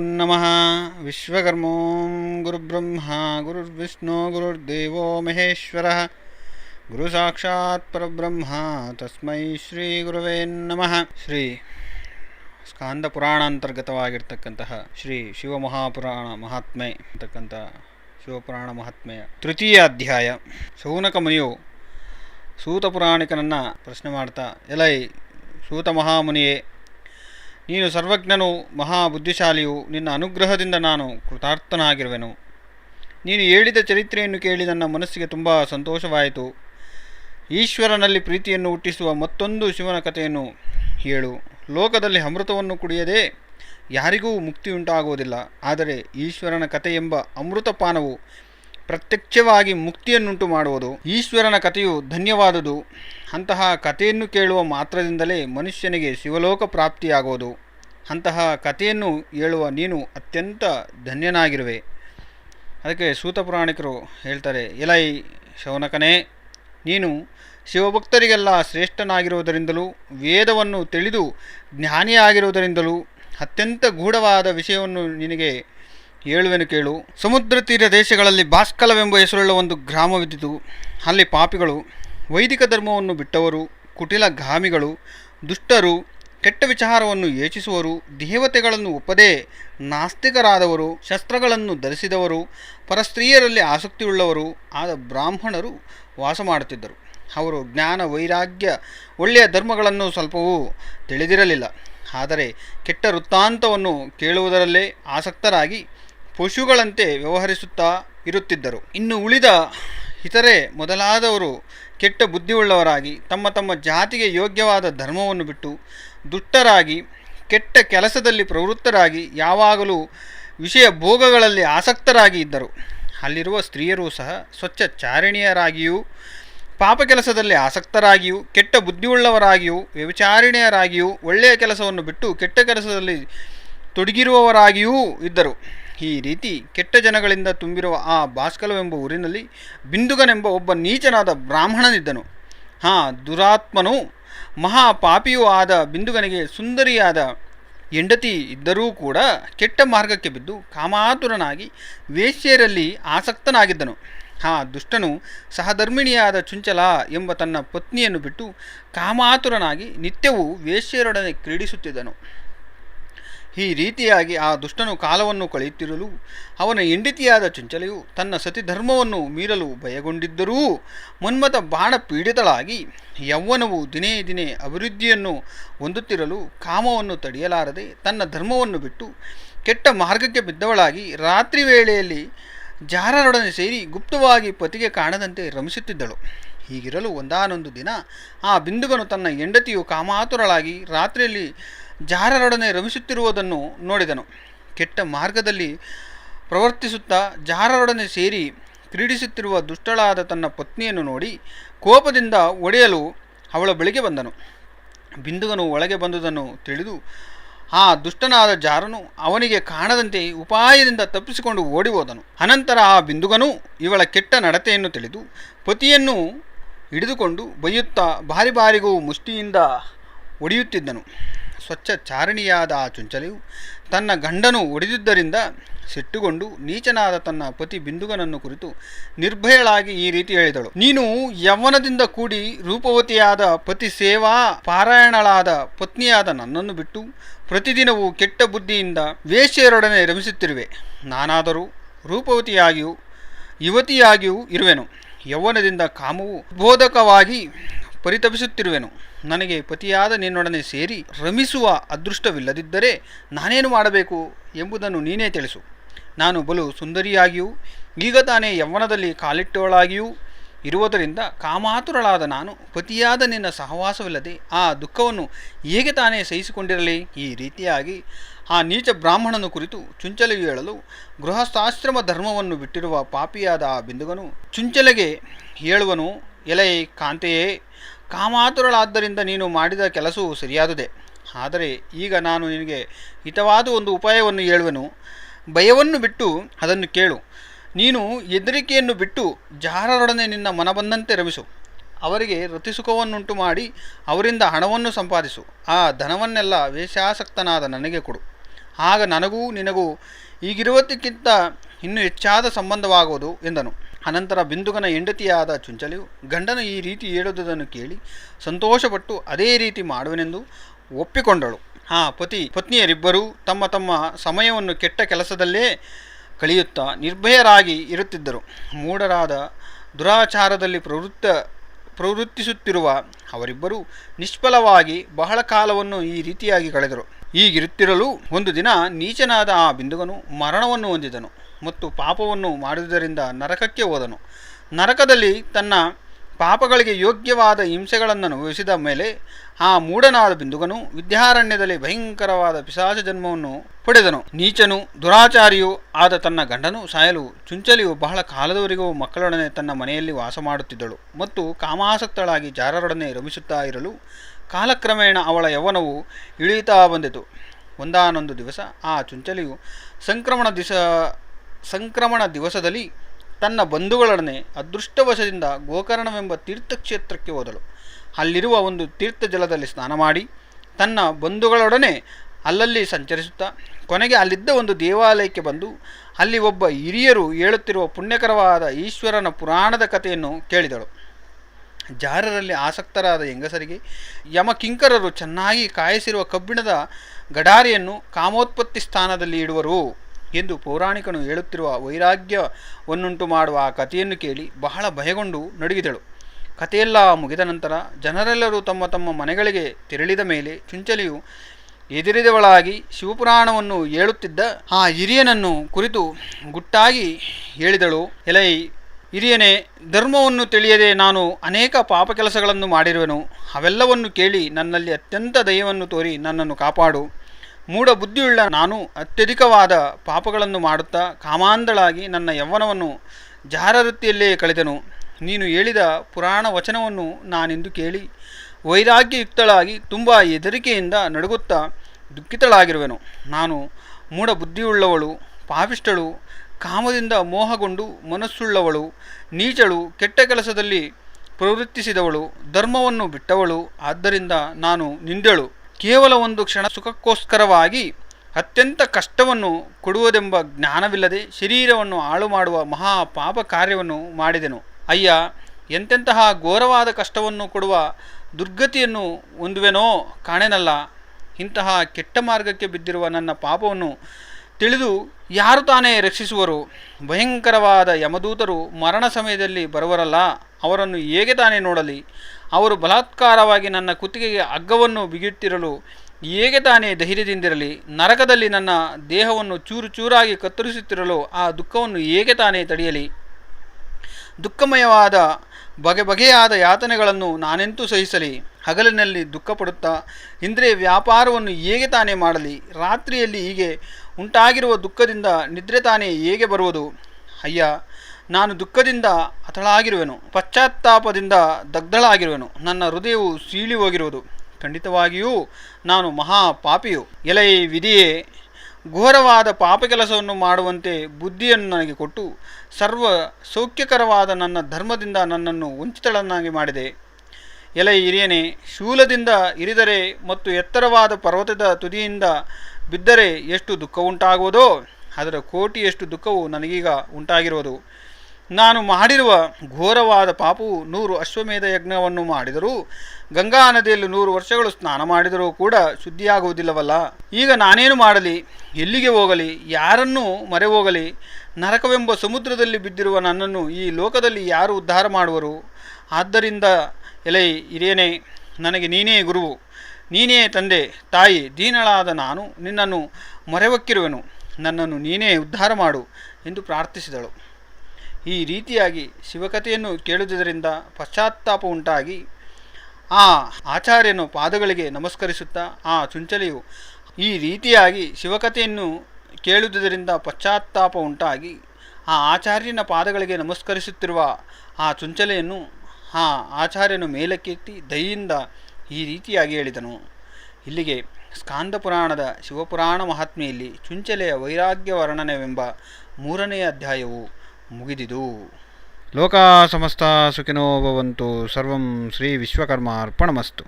ನಮಃ. ವಿಶ್ವಕರ್ಮೋ ಗುರುಬ್ರಹ್ಮ, ಗುರುರ್ವಿಷ್ಣು, ಗುರುರ್ದೇವೋ ಮಹೇಶ್ವರ. ಗುರು ಸಾಕ್ಷಾತ್ ಪರಬ್ರಹ್ಮ, ತಸ್ಮೈ ಶ್ರೀ ಗುರುವೇ ನಮಃ. ಶ್ರೀ ಸ್ಕಾಂದ ಪುರಾಣ ಅಂತರ್ಗತವಾಗಿರ್ತಕ್ಕಂತಹ ಶ್ರೀ ಶಿವಮಹಾಪುರಾಣ ಮಹಾತ್ಮೆ ಅಂತಕ್ಕಂಥ ಶಿವಪುರಾಣ ಮಹಾತ್ಮೆಯ ತೃತೀಯ ಅಧ್ಯಾಯ. ಶೌನಕ ಮುನಿಯು ಸೂತ ಪ್ರಶ್ನೆ ಮಾಡ್ತಾ, ಎಲೈ, ಸೂತ ಮಹಾಮುನಿಯೇ ನೀನು ಸರ್ವಜ್ಞನು, ಮಹಾಬುದ್ಧಿಶಾಲಿಯು, ನಿನ್ನ ಅನುಗ್ರಹದಿಂದ ನಾನು ಕೃತಾರ್ಥನಾಗಿರುವೆನು. ನೀನು ಹೇಳಿದ ಚರಿತ್ರೆಯನ್ನು ಕೇಳಿ ನನ್ನ ಮನಸ್ಸಿಗೆ ತುಂಬ ಸಂತೋಷವಾಯಿತು. ಈಶ್ವರನಲ್ಲಿ ಪ್ರೀತಿಯನ್ನು ಹುಟ್ಟಿಸುವ ಮತ್ತೊಂದು ಶಿವನ ಕಥೆಯನ್ನು ಹೇಳು. ಲೋಕದಲ್ಲಿ ಅಮೃತವನ್ನು ಕುಡಿಯದೆ ಯಾರಿಗೂ ಮುಕ್ತಿ ಉಂಟಾಗುವುದಿಲ್ಲ. ಆದರೆ ಈಶ್ವರನ ಕಥೆ ಎಂಬ ಅಮೃತಪಾನವು ಪ್ರತ್ಯಕ್ಷವಾಗಿ ಮುಕ್ತಿಯನ್ನುಂಟು ಮಾಡುವುದು ಈಶ್ವರನ ಕಥೆಯು ಧನ್ಯವಾದುದು. ಅಂತಹ ಕಥೆಯನ್ನು ಕೇಳುವ ಮಾತ್ರದಿಂದಲೇ ಮನುಷ್ಯನಿಗೆ ಶಿವಲೋಕ ಪ್ರಾಪ್ತಿಯಾಗೋದು. ಅಂತಹ ಕಥೆಯನ್ನು ಹೇಳುವ ನೀನು ಅತ್ಯಂತ ಧನ್ಯನಾಗಿರುವೆ. ಅದಕ್ಕೆ ಸೂತ ಪುರಾಣಿಕರು ಹೇಳ್ತಾರೆ, ಎಲೈ ಶೌನಕನೇ, ನೀನು ಶಿವಭಕ್ತರಿಗೆಲ್ಲ ಶ್ರೇಷ್ಠನಾಗಿರುವುದರಿಂದಲೂ, ವೇದವನ್ನು ತಿಳಿದು ಜ್ಞಾನಿಯಾಗಿರುವುದರಿಂದಲೂ ಅತ್ಯಂತ ಗೂಢವಾದ ವಿಷಯವನ್ನು ನಿನಗೆ ಹೇಳುವೆನು ಕೇಳು. ಸಮುದ್ರ ತೀರ ದೇಶಗಳಲ್ಲಿ ಭಾಸ್ಕಲವೆಂಬ ಹೆಸರುಳ್ಳ ಒಂದು ಗ್ರಾಮವಿದ್ದಿತು. ಅಲ್ಲಿ ಪಾಪಿಗಳು ವೈದಿಕ ಧರ್ಮವನ್ನು ಬಿಟ್ಟವರು, ಕುಟಿಲ ಗಾಮಿಗಳು, ದುಷ್ಟರು, ಕೆಟ್ಟ ವಿಚಾರವನ್ನು ಯೋಚಿಸುವರು, ದೇವತೆಗಳನ್ನು ಒಪ್ಪದೇ ನಾಸ್ತಿಕರಾದವರು, ಶಸ್ತ್ರಗಳನ್ನು ಧರಿಸಿದವರು, ಪರಸ್ತ್ರೀಯರಲ್ಲಿ ಆಸಕ್ತಿಯುಳ್ಳವರು ಆದ ಬ್ರಾಹ್ಮಣರು ವಾಸ ಮಾಡುತ್ತಿದ್ದರು ಅವರು ಜ್ಞಾನ, ವೈರಾಗ್ಯ, ಒಳ್ಳೆಯ ಧರ್ಮಗಳನ್ನು ಸ್ವಲ್ಪವೂ ತಿಳಿದಿರಲಿಲ್ಲ. ಆದರೆ ಕೆಟ್ಟ ವೃತ್ತಾಂತವನ್ನು ಕೇಳುವುದರಲ್ಲೇ ಆಸಕ್ತರಾಗಿ ಪಶುಗಳಂತೆ ವ್ಯವಹರಿಸುತ್ತಾ ಇರುತ್ತಿದ್ದರು. ಇನ್ನು ಉಳಿದ ಇತರೆ ಮೊದಲಾದವರು ಕೆಟ್ಟ ಬುದ್ಧಿಯುಳ್ಳವರಾಗಿ ತಮ್ಮ ತಮ್ಮ ಜಾತಿಗೆ ಯೋಗ್ಯವಾದ ಧರ್ಮವನ್ನು ಬಿಟ್ಟು ದುಷ್ಟರಾಗಿ, ಕೆಟ್ಟ ಕೆಲಸದಲ್ಲಿ ಪ್ರವೃತ್ತರಾಗಿ, ಯಾವಾಗಲೂ ವಿಷಯ ಭೋಗಗಳಲ್ಲಿ ಆಸಕ್ತರಾಗಿ ಇದ್ದರು. ಅಲ್ಲಿರುವ ಸ್ತ್ರೀಯರೂ ಸಹ ಸ್ವಚ್ಛ ಚಾರಿಣಿಯರಾಗಿಯೂ, ಪಾಪ ಕೆಲಸದಲ್ಲಿ ಆಸಕ್ತರಾಗಿಯೂ, ಕೆಟ್ಟ ಬುದ್ಧಿಯುಳ್ಳವರಾಗಿಯೂ ವ್ಯವಿಚಾರಿಣಿಯರಾಗಿಯೂ ಒಳ್ಳೆಯ ಕೆಲಸವನ್ನು ಬಿಟ್ಟು ಕೆಟ್ಟ ಕೆಲಸದಲ್ಲಿ ತೊಡಗಿರುವವರಾಗಿಯೂ ಇದ್ದರು. ಈ ರೀತಿ ಕೆಟ್ಟ ಜನಗಳಿಂದ ತುಂಬಿರುವ ಆ ಭಾಸ್ಕಲವೆಂಬ ಊರಿನಲ್ಲಿ ಬಿಂದುಗನೆಂಬ ಒಬ್ಬ ನೀಚನಾದ ಬ್ರಾಹ್ಮಣನಿದ್ದನು. ಹಾಂ, ದುರಾತ್ಮನು ಮಹಾಪಾಪಿಯೂ ಆದ ಬಿಂದುಗನಿಗೆ ಸುಂದರಿಯಾದ ಹೆಂಡತಿ ಇದ್ದರೂ ಕೂಡ ಕೆಟ್ಟ ಮಾರ್ಗಕ್ಕೆ ಬಿದ್ದು ಕಾಮಾತುರನಾಗಿ ವೇಶ್ಯರಲ್ಲಿ ಆಸಕ್ತನಾಗಿದ್ದನು. ಆ ದುಷ್ಟನು ಸಹಧರ್ಮಿಣಿಯಾದ ಚುಂಚಲ ಎಂಬ ತನ್ನ ಪತ್ನಿಯನ್ನು ಬಿಟ್ಟು ಕಾಮಾತುರನಾಗಿ ನಿತ್ಯವೂ ವೇಶ್ಯರೊಡನೆ ಕ್ರೀಡಿಸುತ್ತಿದ್ದನು. ಈ ರೀತಿಯಾಗಿ ಆ ದುಷ್ಟನು ಕಾಲವನ್ನು ಕಳೆಯುತ್ತಿರಲು ಅವನ ಹೆಂಡತಿಯಾದ ಚುಂಚಲೆಯು ತನ್ನ ಸತಿಧರ್ಮವನ್ನು ಮೀರಲು ಭಯಗೊಂಡಿದ್ದರೂ ಮನ್ಮತ ಬಾಣ ಪೀಡಿತಳಾಗಿ ಯೌವನವು ದಿನೇ ದಿನೇ ಅಭಿವೃದ್ಧಿಯನ್ನು ಹೊಂದುತ್ತಿರಲು ಕಾಮವನ್ನು ತಡೆಯಲಾರದೆ ತನ್ನ ಧರ್ಮವನ್ನು ಬಿಟ್ಟು ಕೆಟ್ಟ ಮಾರ್ಗಕ್ಕೆ ಬಿದ್ದವಳಾಗಿ ರಾತ್ರಿ ವೇಳೆಯಲ್ಲಿ ಜಾರರೊಡನೆ ಸೇರಿ ಗುಪ್ತವಾಗಿ ಪತಿಗೆ ಕಾಣದಂತೆ ರಮಿಸುತ್ತಿದ್ದಳು. ಹೀಗಿರಲು ಒಂದಾನೊಂದು ದಿನ ಆ ಬಿಂದುಗನು ತನ್ನ ಹೆಂಡತಿಯು ಕಾಮಾತುರಳಾಗಿ ರಾತ್ರಿಯಲ್ಲಿ ಜಾರರೊಡನೆ ರಮಿಸುತ್ತಿರುವುದನ್ನು ನೋಡಿದನು. ಕೆಟ್ಟ ಮಾರ್ಗದಲ್ಲಿ ಪ್ರವರ್ತಿಸುತ್ತಾ ಜಾರರೊಡನೆ ಸೇರಿ ಕ್ರೀಡಿಸುತ್ತಿರುವ ದುಷ್ಟಳಾದ ತನ್ನ ಪತ್ನಿಯನ್ನು ನೋಡಿ ಕೋಪದಿಂದ ಒಡೆಯಲು ಅವಳ ಬಳಿಗೆ ಬಂದನು. ಬಿಂದುಗನು ಒಳಗೆ ಬಂದುದನ್ನು ತಿಳಿದು ಆ ದುಷ್ಟನಾದ ಜಾರನು ಅವನಿಗೆ ಕಾಣದಂತೆ ಉಪಾಯದಿಂದ ತಪ್ಪಿಸಿಕೊಂಡು ಓಡಿ ಹೋದನು. ಅನಂತರ ಆ ಬಿಂದುಗನು ಇವಳ ಕೆಟ್ಟ ನಡತೆಯನ್ನು ತಿಳಿದು ಪತಿಯನ್ನು ಹಿಡಿದುಕೊಂಡು ಬೈಯುತ್ತಾ ಬಾರಿ ಬಾರಿಗೂ ಮುಷ್ಟಿಯಿಂದ ಒಡೆಯುತ್ತಿದ್ದನು. ಸ್ವಚ್ಛ ಚಾರಣಿಯಾದ ಆ ಚುಂಚಲೆಯು ತನ್ನ ಗಂಡನು ಒಡೆದಿದ್ದರಿಂದ ಸಿಟ್ಟುಗೊಂಡು ನೀಚನಾದ ತನ್ನ ಪತಿ ಬಿಂದುಗನನ್ನು ಕುರಿತು ನಿರ್ಭಯಳಾಗಿ ಈ ರೀತಿ ಹೇಳಿದಳು. ನೀನು ಯೌವನದಿಂದ ಕೂಡಿ ರೂಪವತಿಯಾದ ಪತಿ ಸೇವಾ ಪಾರಾಯಣಳಾದ ಪತ್ನಿಯಾದ ನನ್ನನ್ನು ಬಿಟ್ಟು ಪ್ರತಿದಿನವೂ ಕೆಟ್ಟ ಬುದ್ಧಿಯಿಂದ ವೇಶ್ಯರೊಡನೆ ರಮಿಸುತ್ತಿರುವೆ. ನಾನಾದರೂ ರೂಪವತಿಯಾಗಿಯೂ ಯುವತಿಯಾಗಿಯೂ ಇರುವೆನು. ಯೌವನದಿಂದ ಕಾಮವು ಬೋಧಕವಾಗಿ ಪರಿತಪಿಸುತ್ತಿರುವೆನು. ನನಗೆ ಪತಿಯಾದ ನಿನ್ನೊಡನೆ ಸೇರಿ ರಮಿಸುವ ಅದೃಷ್ಟವಿಲ್ಲದಿದ್ದರೆ ನಾನೇನು ಮಾಡಬೇಕು ಎಂಬುದನ್ನು ನೀನೇ ತಿಳಿಸು. ನಾನು ಬಲು ಸುಂದರಿಯಾಗಿಯೂ, ಈಗ ತಾನೇ ಯೌವನದಲ್ಲಿ ಕಾಲಿಟ್ಟವಳಾಗಿಯೂ ಇರುವುದರಿಂದ ಕಾಮಾತುರಳಾದ ನಾನು ಪತಿಯಾದ ನಿನ್ನ ಸಹವಾಸವಿಲ್ಲದೆ ಆ ದುಃಖವನ್ನು ಹೇಗೆ ತಾನೇ ಸಹಿಸಿಕೊಂಡಿರಲಿ? ಈ ರೀತಿಯಾಗಿ ಆ ನೀಚ ಬ್ರಾಹ್ಮಣನ ಕುರಿತು ಚುಂಚಲೆಯು ಹೇಳಲು ಗೃಹಸ್ಥಾಶ್ರಮ ಧರ್ಮವನ್ನು ಬಿಟ್ಟಿರುವ ಪಾಪಿಯಾದ ಆ ಬಿಂದುಗನು ಚುಂಚಲೆಗೆ ಹೇಳುವನು ಎಲೆ ಕಾಂತೆಯೇ, ಕಾಮಾತುರಳಾದ್ದರಿಂದ ನೀನು ಮಾಡಿದ ಕೆಲಸವು ಸರಿಯಾದುದೆ. ಆದರೆ ಈಗ ನಾನು ನಿನಗೆ ಹಿತವಾದ ಒಂದು ಉಪಾಯವನ್ನು ಹೇಳುವೆನು. ಭಯವನ್ನು ಬಿಟ್ಟು ಅದನ್ನು ಕೇಳು. ನೀನು ಹೆದರಿಕೆಯನ್ನು ಬಿಟ್ಟು ಜಾರರೊಡನೆ ನಿನ್ನ ಮನ ಬಂದಂತೆ ರಮಿಸು. ಅವರಿಗೆ ರತಿಸುಖವನ್ನುಂಟು ಮಾಡಿ ಅವರಿಂದ ಹಣವನ್ನು ಸಂಪಾದಿಸು. ಆ ಧನವನ್ನೆಲ್ಲ ವೇಷಾಸಕ್ತನಾದ ನನಗೆ ಕೊಡು. ಆಗ ನನಗೂ ನಿನಗೂ ಈಗಿರುವುದಕ್ಕಿಂತ ಇನ್ನೂ ಹೆಚ್ಚಾದ ಸಂಬಂಧವಾಗುವುದು ಎಂದನು. ಅನಂತರ ಬಿಂದುಗನ ಹೆಂಡತಿಯಾದ ಚುಂಚಲಿಯು, ಗಂಡನು ಈ ರೀತಿ ಹೇಳುವುದನ್ನು ಕೇಳಿ ಸಂತೋಷಪಟ್ಟು ಅದೇ ರೀತಿ ಮಾಡುವನೆಂದು ಒಪ್ಪಿಕೊಂಡಳು. ಆ ಪತಿ, ಪತ್ನಿಯರಿಬ್ಬರೂ ತಮ್ಮ ತಮ್ಮ ಸಮಯವನ್ನು ಕೆಟ್ಟ ಕೆಲಸದಲ್ಲೇ ಕಳೆಯುತ್ತಾ ನಿರ್ಭಯರಾಗಿ ಇರುತ್ತಿದ್ದರು. ಮೂಢರಾದ ದುರಾಚಾರದಲ್ಲಿ ಪ್ರವೃತ್ತ, ಪ್ರವೃತ್ತಿಸುತ್ತಿರುವ ಅವರಿಬ್ಬರು ನಿಷ್ಫಲವಾಗಿ ಬಹಳ ಕಾಲವನ್ನು ಈ ರೀತಿಯಾಗಿ ಕಳೆದರು. ಹೀಗಿರುತ್ತಿರಲು ಒಂದು ದಿನ ನೀಚನಾದ ಆ ಬಿಂದುಗನು ಮರಣವನ್ನು ಹೊಂದಿದನು. ಮತ್ತು ಪಾಪವನ್ನು ಮಾಡಿದುದರಿಂದ ನರಕಕ್ಕೆ ಹೋದನು. ನರಕದಲ್ಲಿ ತನ್ನ ಪಾಪಗಳಿಗೆ ಯೋಗ್ಯವಾದ ಹಿಂಸೆಗಳನ್ನು ಅನುಭವಿಸಿದ ಮೇಲೆ ಆ ಮೂಡನಾದ ಬಿಂದುಗನು ವಿದ್ಯಾರಣ್ಯದಲ್ಲಿ ಭಯಂಕರವಾದ ಪಿಶಾಚ ಜನ್ಮವನ್ನು ಪಡೆದನು. ನೀಚನು, ದುರಾಚಾರಿಯೂ ಆದ ತನ್ನ ಗಂಡನು ಸಾಯಲು ಚುಂಚಲಿಯು ಬಹಳ ಕಾಲದವರೆಗೂ ಮಕ್ಕಳೊಡನೆ ತನ್ನ ಮನೆಯಲ್ಲಿ ವಾಸ ಮಾಡುತ್ತಿದ್ದಳು ಮತ್ತು ಕಾಮಾಸಕ್ತಳಾಗಿ ಜಾರರೊಡನೆ ರಮಿಸುತ್ತಾ ಇರಲು ಕಾಲಕ್ರಮೇಣ ಅವಳ ಯೌವನವು ಇಳಿಯುತ್ತಾ ಬಂದಿತು. ಒಂದಾನೊಂದು ದಿವಸ ಆ ಚುಂಚಲಿಯು ಸಂಕ್ರಮಣ ದಿವಸ ಸಂಕ್ರಮಣ ದಿವಸದಲ್ಲಿ ತನ್ನ ಬಂಧುಗಳೊಡನೆ ಅದೃಷ್ಟವಶದಿಂದ ಗೋಕರ್ಣವೆಂಬ ತೀರ್ಥಕ್ಷೇತ್ರಕ್ಕೆ ಹೋದಳು. ಅಲ್ಲಿರುವ ಒಂದು ತೀರ್ಥ ಜಲದಲ್ಲಿ ಸ್ನಾನ ಮಾಡಿ ತನ್ನ ಬಂಧುಗಳೊಡನೆ ಅಲ್ಲಲ್ಲಿ ಸಂಚರಿಸುತ್ತಾ ಕೊನೆಗೆ ಅಲ್ಲಿದ್ದ ಒಂದು ದೇವಾಲಯಕ್ಕೆ ಬಂದು ಅಲ್ಲಿ ಒಬ್ಬ ಹಿರಿಯರು ಹೇಳುತ್ತಿರುವ ಪುಣ್ಯಕರವಾದ ಈಶ್ವರನ ಪುರಾಣದ ಕಥೆಯನ್ನು ಕೇಳಿದಳು. ಜಾರರಲ್ಲಿ ಆಸಕ್ತರಾದ ಹೆಂಗಸರಿಗೆ ಯಮಕಿಂಕರರು ಚೆನ್ನಾಗಿ ಕಾಯಿಸಿರುವ ಕಬ್ಬಿಣದ ಗಡಾರಿಯನ್ನು ಕಾಮೋತ್ಪತ್ತಿ ಸ್ಥಾನದಲ್ಲಿ ಇಡುವರು. ಎಂದು ಪೌರಾಣಿಕನು ಹೇಳುತ್ತಿರುವ ವೈರಾಗ್ಯವನ್ನುಂಟು ಮಾಡುವ ಆ ಕಥೆಯನ್ನು ಕೇಳಿ ಬಹಳ ಭಯಗೊಂಡು ನಡುಗಿದಳು. ಕಥೆಯೆಲ್ಲ ಮುಗಿದ ನಂತರ ಜನರೆಲ್ಲರೂ ತಮ್ಮ ತಮ್ಮ ಮನೆಗಳಿಗೆ ತೆರಳಿದ ಮೇಲೆ ಚುಂಚಲಿಯು ಎದುರಿದವಳಾಗಿ ಶಿವಪುರಾಣವನ್ನು ಹೇಳುತ್ತಿದ್ದ ಆ ಹಿರಿಯನನ್ನು ಕುರಿತು ಗುಟ್ಟಾಗಿ ಹೇಳಿದಳು. ಎಲೈ, ಹಿರಿಯನೇ, ಧರ್ಮವನ್ನು ತಿಳಿಯದೆ ನಾನು ಅನೇಕ ಪಾಪ ಕೆಲಸಗಳನ್ನು ಮಾಡಿರುವೆನು. ಅವೆಲ್ಲವನ್ನು ಕೇಳಿ ನನ್ನಲ್ಲಿ ಅತ್ಯಂತ ದಯವನ್ನು ತೋರಿ ನನ್ನನ್ನು ಕಾಪಾಡು. ಮೂಢ ಬುದ್ಧಿಯುಳ್ಳ ನಾನು ಅತ್ಯಧಿಕವಾದ ಪಾಪಗಳನ್ನು ಮಾಡುತ್ತಾ ಕಾಮಾಂಧಳಾಗಿ ನನ್ನ ಯೌವನವನ್ನು ಜಾರವೃತ್ತಿಯಲ್ಲೇ ಕಳೆದನು. ನೀನು ಹೇಳಿದ ಪುರಾಣ ವಚನವನ್ನು ನಾನೆಂದು ಕೇಳಿ ವೈರಾಗ್ಯಯುಕ್ತಳಾಗಿ ತುಂಬ ಹೆದರಿಕೆಯಿಂದ ನಡುಗುತ್ತಾ ದುಃಖಿತಳಾಗಿರುವೆನು. ನಾನು ಮೂಢ ಬುದ್ಧಿಯುಳ್ಳವಳು ಪಾಪಿಷ್ಟಳು ಕಾಮದಿಂದ ಮೋಹಗೊಂಡು ಮನಸ್ಸುಳ್ಳವಳು, ನೀಚಳು, ಕೆಟ್ಟ ಕೆಲಸದಲ್ಲಿ ಪ್ರವೃತ್ತಿಸಿದವಳು, ಧರ್ಮವನ್ನು ಬಿಟ್ಟವಳು, ಆದ್ದರಿಂದ ನಾನು ನಿಂದಳು. ಕೇವಲ ಒಂದು ಕ್ಷಣ ಸುಖಕ್ಕೋಸ್ಕರವಾಗಿ ಅತ್ಯಂತ ಕಷ್ಟವನ್ನು ಕೊಡುವುದೆಂಬ ಜ್ಞಾನವಿಲ್ಲದೆ ಶರೀರವನ್ನು ಹಾಳು ಮಾಡುವ ಮಹಾ ಪಾಪ ಕಾರ್ಯವನ್ನು ಮಾಡಿದೆನು. ಅಯ್ಯ, ಎಂತೆಂತಹ ಘೋರವಾದ ಕಷ್ಟವನ್ನು ಕೊಡುವ ದುರ್ಗತಿಯನ್ನು ಹೊಂದುವೆನೋ ಕಾಣೆನಲ್ಲ. ಇಂತಹ ಕೆಟ್ಟ ಮಾರ್ಗಕ್ಕೆ ಬಿದ್ದಿರುವ ನನ್ನ ಪಾಪವನ್ನು ತಿಳಿದು ಯಾರು ತಾನೇ ರಕ್ಷಿಸುವರು? ಭಯಂಕರವಾದ ಯಮದೂತರು ಮರಣ ಸಮಯದಲ್ಲಿ ಬರುವರಲ್ಲ, ಅವರನ್ನು ಹೇಗೆ ತಾನೇ ನೋಡಲಿ? ಅವರು ಬಲಾತ್ಕಾರವಾಗಿ ನನ್ನ ಕುತ್ತಿಗೆಗೆ ಹಗ್ಗವನ್ನು ಬಿಗಿಯುತ್ತಿರಲು ಹೇಗೆ ತಾನೇ ಧೈರ್ಯದಿಂದಿರಲಿ? ನರಕದಲ್ಲಿ ನನ್ನ ದೇಹವನ್ನು ಚೂರು ಚೂರಾಗಿ ಕತ್ತರಿಸುತ್ತಿರಲು ಆ ದುಃಖವನ್ನು ಹೇಗೆ ತಾನೇ ತಡೆಯಲಿ? ದುಃಖಮಯವಾದ, ಬಗೆ ಬಗೆಯಾದ ಯಾತನೆಗಳನ್ನು ನಾನೆಂತೂ ಸಹಿಸಲಿ. ಹಗಲಿನಲ್ಲಿ ದುಃಖಪಡುತ್ತಾ, ಇಂದ್ರಿಯ ವ್ಯಾಪಾರವನ್ನು ಹೇಗೆ ತಾನೇ ಮಾಡಲಿ? ರಾತ್ರಿಯಲ್ಲಿ ಹೀಗೆ ಉಂಟಾಗಿರುವ ದುಃಖದಿಂದ ನಿದ್ರೆ ತಾನೇ ಹೇಗೆ ಬರುವುದು? ಅಯ್ಯ, ನಾನು ದುಃಖದಿಂದ ಅತಳಾಗಿರುವೆನು, ಪಶ್ಚಾತ್ತಾಪದಿಂದ ದಗ್ಧಳಾಗಿರುವೆನು, ನನ್ನ ಹೃದಯವು ಸೀಳಿ ಹೋಗಿರುವುದು. ಖಂಡಿತವಾಗಿಯೂ ನಾನು ಮಹಾ ಪಾಪಿಯು. ಎಲೈ ವಿಧಿಯೇ, ಘೋರವಾದ ಪಾಪ ಕೆಲಸವನ್ನು ಮಾಡುವಂತೆ ಬುದ್ಧಿಯನ್ನು ನನಗೆ ಕೊಟ್ಟು, ಸರ್ವ ಸೌಖ್ಯಕರವಾದ ನನ್ನ ಧರ್ಮದಿಂದ ನನ್ನನ್ನು ವಂಚಿತಳನ್ನಾಗಿ ಮಾಡಿದೆ. ಎಲೆ ಹಿರಿಯನೇ, ಶೂಲದಿಂದ ಇರಿದರೆ ಮತ್ತು ಎತ್ತರವಾದ ಪರ್ವತದ ತುದಿಯಿಂದ ಬಿದ್ದರೆ ಎಷ್ಟು ದುಃಖ ಉಂಟಾಗುವುದೋ, ಅದರ ಕೋಟಿಯಷ್ಟು ದುಃಖವು ನನಗೀಗ ಉಂಟಾಗಿರುವುದು. ನಾನು ಮಾಡಿರುವ ಘೋರವಾದ ಪಾಪವು ನೂರು ಅಶ್ವಮೇಧ ಯಜ್ಞವನ್ನು ಮಾಡಿದರೂ, ಗಂಗಾ ನದಿಯಲ್ಲಿ ನೂರು ವರ್ಷಗಳು ಸ್ನಾನ ಮಾಡಿದರೂ ಕೂಡ ಶುದ್ಧಿಯಾಗುವುದಿಲ್ಲವಲ್ಲ. ಈಗ ನಾನೇನು ಮಾಡಲಿ? ಎಲ್ಲಿಗೆ ಹೋಗಲಿ? ಯಾರನ್ನೂ ಮರೆ ಹೋಗಲಿ ನರಕವೆಂಬ ಸಮುದ್ರದಲ್ಲಿ ಬಿದ್ದಿರುವ ನನ್ನನ್ನು ಈ ಲೋಕದಲ್ಲಿ ಯಾರು ಉದ್ಧಾರ ಮಾಡುವರು? ಆದ್ದರಿಂದ ಎಲೈ ಇರೇನೆ ನನಗೆ ನೀನೇ ಗುರುವು. ನೀನೇ ತಂದೆ, ತಾಯಿ, ದೀನಳಾದ ನಾನು, ನಿನ್ನನ್ನು ಮೊರೆವಕ್ಕಿರುವೆನು ನನ್ನನ್ನು ನೀನೇ ಉದ್ಧಾರ ಮಾಡು ಎಂದು ಪ್ರಾರ್ಥಿಸಿದಳು. ಈ ರೀತಿಯಾಗಿ ಶಿವಕಥೆಯನ್ನು ಕೇಳುವುದರಿಂದ ಪಶ್ಚಾತ್ತಾಪ ಉಂಟಾಗಿ ಆ ಆಚಾರ್ಯನು ಪಾದಗಳಿಗೆ ನಮಸ್ಕರಿಸುತ್ತಾ ಆ ಚುಂಚಲೆಯು ಈ ರೀತಿಯಾಗಿ ಶಿವಕಥೆಯನ್ನು ಕೇಳುವುದರಿಂದ ಪಶ್ಚಾತ್ತಾಪ ಉಂಟಾಗಿ ಆ ಆಚಾರ್ಯನ ಪಾದಗಳಿಗೆ ನಮಸ್ಕರಿಸುತ್ತಿರುವ ಆ ಚುಂಚಲೆಯನ್ನು ಆ ಆಚಾರ್ಯನು ಮೇಲಕ್ಕೆತ್ತಿ ದಯಿಂದ ಈ ರೀತಿಯಾಗಿ ಹೇಳಿದನು. ಇಲ್ಲಿಗೆ ಸ್ಕಾಂದ ಪುರಾಣದ ಶಿವಪುರಾಣ ಮಹಾತ್ಮೆಯಲ್ಲಿ ಚುಂಚಲೆಯ ವೈರಾಗ್ಯ ವರ್ಣನೆವೆಂಬ ಮೂರನೆಯ ಅಧ್ಯಾಯವು ಮುಗಿದಿದು. ಲೋಕ ಸಮಸ್ತ ಸುಖಿನೋ ಭವಂತು ಸರ್ವಂ ಶ್ರೀ ವಿಶ್ವಕರ್ಮ ಅರ್ಪಣಮಸ್ತು